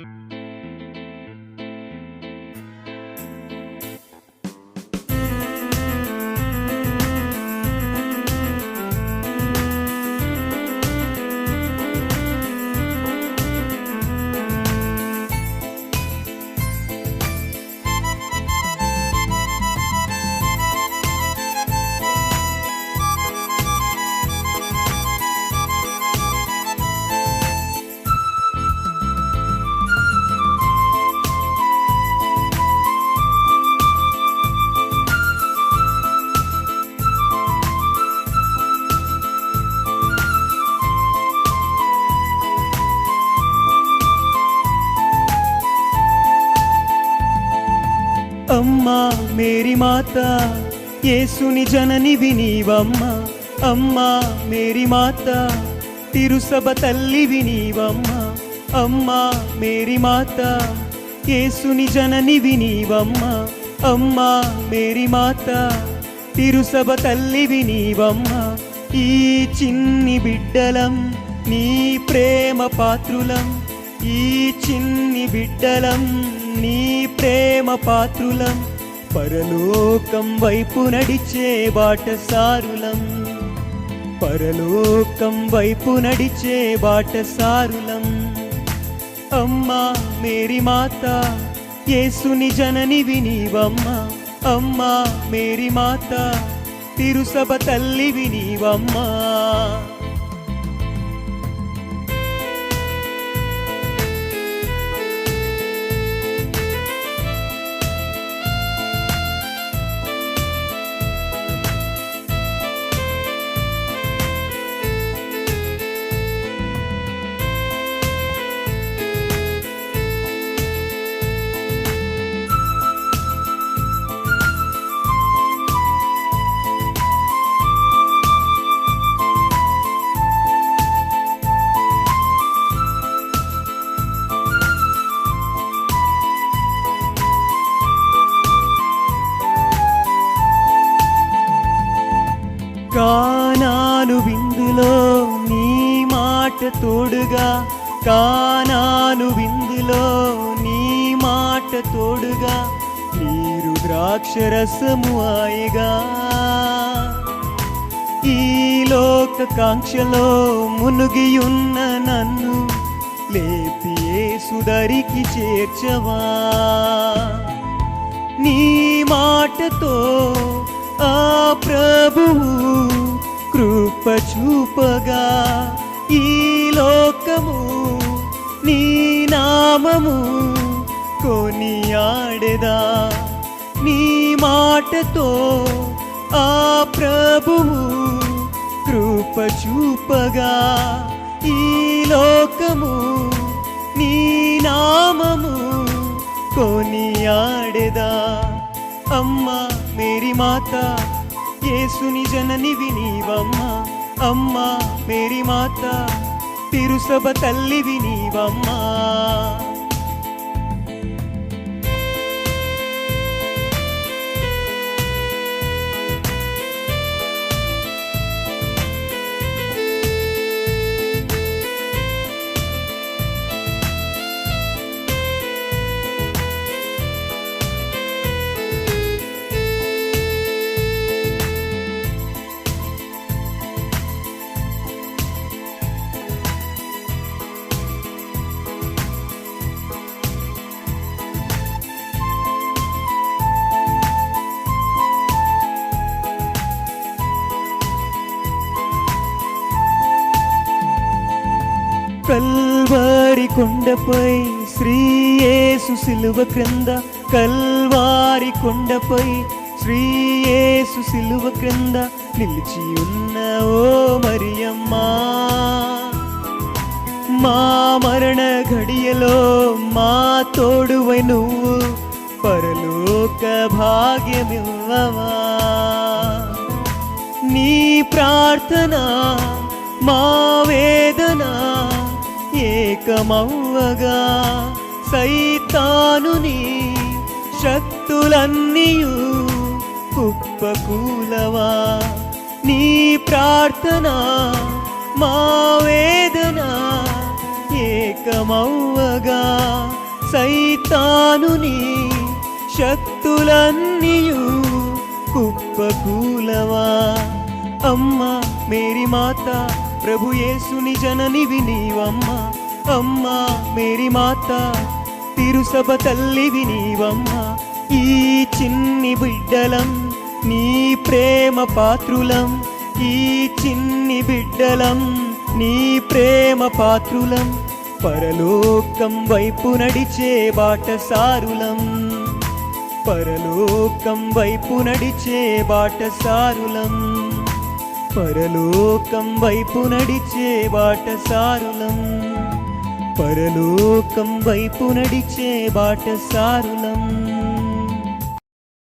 Mm-hmm. అమ్మా Mary మాత యేసుని జననివి నీవమ్మ అమ్మా మేరీ మాత తిరుసభ తల్లివి నీవమ్మ అమ్మా మేరీ మాత యేసుని జననివి నీవమ్మ అమ్మా మేరీ మాత తిరుసభ తల్లివి నీవమ్మ ఈ చిన్ని బిడ్డలం నీ ప్రేమ పాత్రులం. ఈ చిన్ని బిడ్డలం నీ ప్రేమ పాత్రులం. పరలోకం వైపు నడిచే బాటసారులం. పరలోకం వైపు నడిచే బాటసారులం. అమ్మా మేరీ మాత యేసుని జనని నీవమ్మ. అమ్మా మేరీ మాత తిరుసభ తల్లి నీవమ్మా. కానాను విందులో నీ మాట తోడుగా. కానాను విందులో నీ మాట తోడుగా. నీరు ద్రాక్షరసము ఆయగా. ఈ లోక కాంక్షలో మునుగియున్న నన్ను లేపి సుదరికి చేర్చవా. నీ మాటతో ఆ ప్రభువు కృప చూపగా ఈ లోకము నీ నామము కొనియాడెదా. నీ మాటతో ఆ ప్రభువు కృప చూపగా ఈ లోకము నీ నామము కొనియాడెదా. అమ్మా మేరీ మాత యేసుని జననివి నీవమ్మ అమ్మా మేరీ మాత తిరుసభ తల్లివి నీవమ్మా కల్వారి కొండపై శ్రీయేసు సిలువ క్రింద కల్వారి కొండపై శ్రీయేసు సిలువ క్రింద నిలిచి ఉన్న ఓ మరియమ్మా. మా మరణ ఘడియలో మా తోడువై నువ్వు పరలోక భాగ్యమివ్వవా. నీ ప్రార్థన మా వేదన ఏకమవ్వగా సైతానుని శక్తులన్నీయు కుప్పకూలవా? నీ ప్రార్థన మా వేదన ఏకమవ్వగా సైతానుని శక్తులన్నీయు కుప్పకూలవా? అమ్మ మేరీ మాత ప్రభు యేసుని జననివి నీవమ్మ. అమ్మ మేరీ మాత తిరుసభ తల్లివి నీవమ్మ. ఈ చిన్ని బిడ్డలం నీ ప్రేమ పాత్రులం. ఈ చిన్ని బిడ్డలం నీ ప్రేమ పాత్రులం. పరలోకం వైపు నడిచే బాటసారులం. పరలోకం వైపు నడిచే బాటసారులం. పరలోకం వైపు నడిచే బాటసారులం. పరలోకం వైపు నడిచే బాటసారులం.